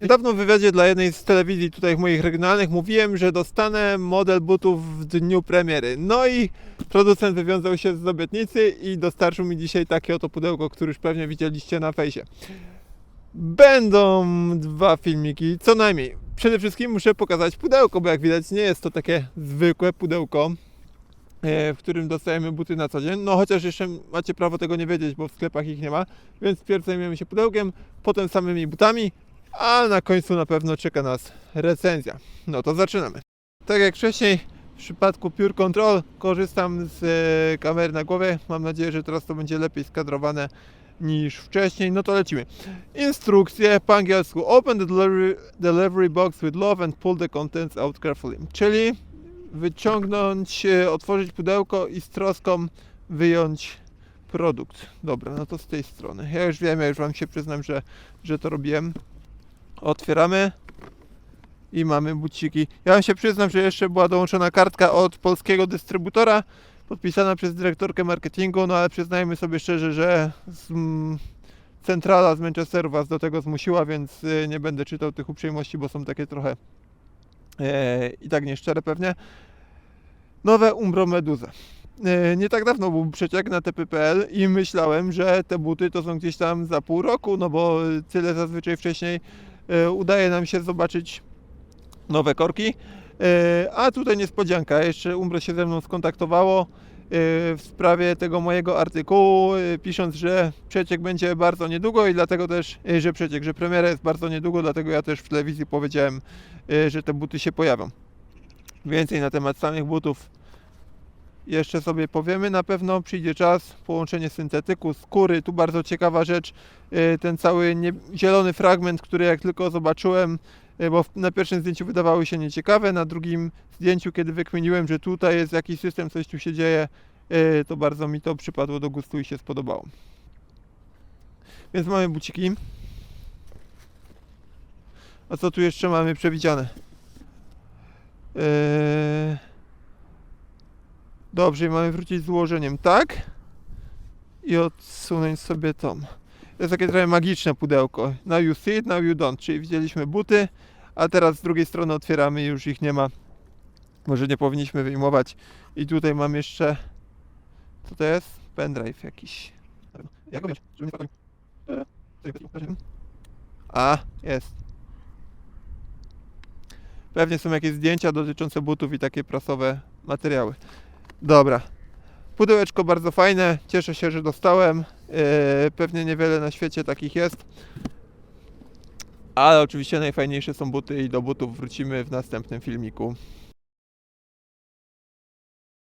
Dawno w wywiadzie dla jednej z telewizji tutaj moich regionalnych mówiłem, że dostanę model butów w dniu premiery. No i producent wywiązał się z obietnicy i dostarczył mi dzisiaj takie oto pudełko, które już pewnie widzieliście na fejsie. Będą dwa filmiki, co najmniej. Przede wszystkim muszę pokazać pudełko, bo jak widać nie jest to takie zwykłe pudełko, w którym dostajemy buty na co dzień. No chociaż jeszcze macie prawo tego nie wiedzieć, bo w sklepach ich nie ma. Więc pierw zajmiemy się pudełkiem, potem samymi butami, a na końcu na pewno czeka nas recenzja. No to zaczynamy. Tak jak wcześniej w przypadku Pure Control korzystam z e, kamery na głowie. Mam nadzieję, że teraz to będzie lepiej skadrowane niż wcześniej. No to lecimy. Instrukcje po angielsku. Open the delivery box with love and pull the contents out carefully. Czyli wyciągnąć, e, otworzyć pudełko i z troską wyjąć produkt. Dobra, no to z tej strony. Ja już wiem, ja już Wam się przyznam, że, że to robiłem. Otwieramy i mamy buciki. Ja Wam się przyznam, że jeszcze była dołączona kartka od polskiego dystrybutora, podpisana przez dyrektorkę marketingu, no ale przyznajmy sobie szczerze, że z, centrala z Manchesteru Was do tego zmusiła, więc y, nie będę czytał tych uprzejmości, bo są takie trochę e, i tak nieszczere pewnie. Nowe Umbro Meduza. E, Nie tak dawno był przeciek na TPPL i myślałem, że te buty to są gdzieś tam za pół roku, no bo tyle zazwyczaj wcześniej e, udaje nam się zobaczyć nowe korki. E, A tutaj niespodzianka, jeszcze Umbro się ze mną skontaktowało e, w sprawie tego mojego artykułu, e, pisząc, że przeciek będzie bardzo niedługo i dlatego też, e, że przeciek, że premiera jest bardzo niedługo, dlatego ja też w telewizji powiedziałem, że te buty się pojawią. Więcej na temat samych butów jeszcze sobie powiemy. Na pewno przyjdzie czas, połączenie syntetyku, skóry. Tu bardzo ciekawa rzecz, y, ten cały nie, zielony fragment, który jak tylko zobaczyłem, y, bo na pierwszym zdjęciu wydawały się nieciekawe, na drugim zdjęciu, kiedy wykminiłem, że tutaj jest jakiś system, coś tu się dzieje, y, to bardzo mi to przypadło do gustu i się spodobało. Więc mamy buciki. A co tu jeszcze mamy przewidziane? Dobrze, i mamy wrócić z ułożeniem, tak? I odsunąć sobie tą. Jest takie trochę magiczne pudełko. Now you see it, now you don't. Czyli widzieliśmy buty, a teraz z drugiej strony otwieramy i już ich nie ma. Może nie powinniśmy wyjmować. I tutaj mam jeszcze... Co to jest? Pendrive jakiś. Jak go A, jest. Pewnie są jakieś zdjęcia dotyczące butów i takie prasowe materiały. Dobra. Pudełeczko bardzo fajne. Cieszę się, że dostałem. Yy, pewnie niewiele na świecie takich jest. Ale oczywiście najfajniejsze są buty i do butów wrócimy w następnym filmiku.